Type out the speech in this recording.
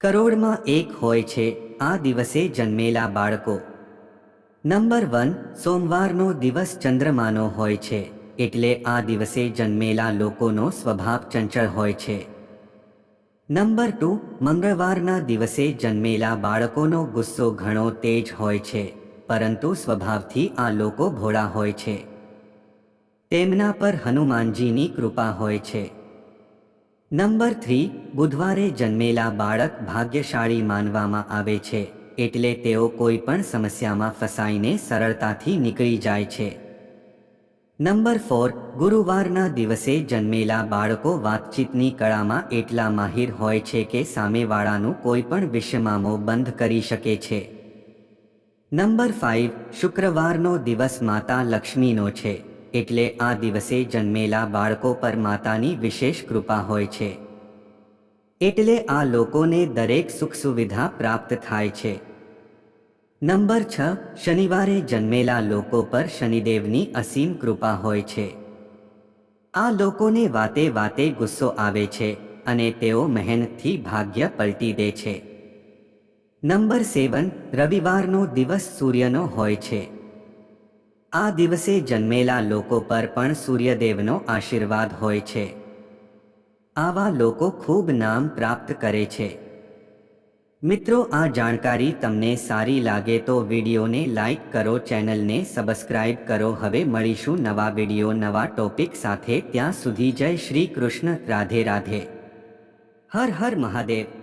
કરોડમાં એક હોય છે, આ દિવસે જન્મેલા બાળકો. નંબર વન, સોમવારનો દિવસ ચંદ્રમાનો હોય છે, એટલે આ દિવસે જન્મેલા લોકોનો સ્વભાવ ચંચળ હોય છે. નંબર ટુ, મંગળવારના દિવસે જન્મેલા બાળકોનો ગુસ્સો ઘણો તેજ હોય છે, પરંતુ સ્વભાવથી આ લોકો ભોળા હોય છે. તેમના પર હનુમાનજીની કૃપા હોય છે. નંબર થ્રી, બુધવારે જન્મેલા બાળક ભાગ્યશાળી માનવામાં આવે છે, એટલે તેઓ કોઈ પણ સમસ્યામાં ફસાઈને સરળતાથી નીકળી જાય છે. નંબર ફોર, ગુરુવારના દિવસે જન્મેલા બાળકો વાતચીતની કળામાં એટલા માહિર હોય છે કે સામેવાળાનું કોઈ પણ વિષમામો બંધ કરી શકે છે. નંબર ફાઇવ શુક્રવારનો દિવસ માતા લક્ષ્મીનો છે. એટલે આ દિવસે જન્મેલા બાળકો પર માતાની વિશેષ કૃપા હોય છે. એટલે આ લોકોને દરેક સુખ સુવિધા પ્રાપ્ત થાય છે. નંબર છ, શનિવારે જન્મેલા લોકો પર શનિદેવની અસીમ કૃપા હોય છે. આ લોકોને વાતે વાતે ગુસ્સો આવે છે અને તેઓ મહેનતથી ભાગ્ય પલટી દે છે. નંબર સેવન, રવિવારનો દિવસ સૂર્યનો હોય છે. આ દિવસે જન્મેલા લોકો પર પણ સૂર્યદેવનો આશીર્વાદ હોય છે. આવા લોકો ખૂબ નામ પ્રાપ્ત કરે છે. મિત્રો, આ જાણકારી તમને સારી લાગે તો વિડીયોને લાઈક કરો, ચેનલને સબસ્ક્રાઇબ કરો. હવે મળીશું નવા વીડિયો, નવા ટોપિક સાથે. ત્યાં સુધી જય શ્રી કૃષ્ણ. રાધે રાધે. હર હર મહાદેવ.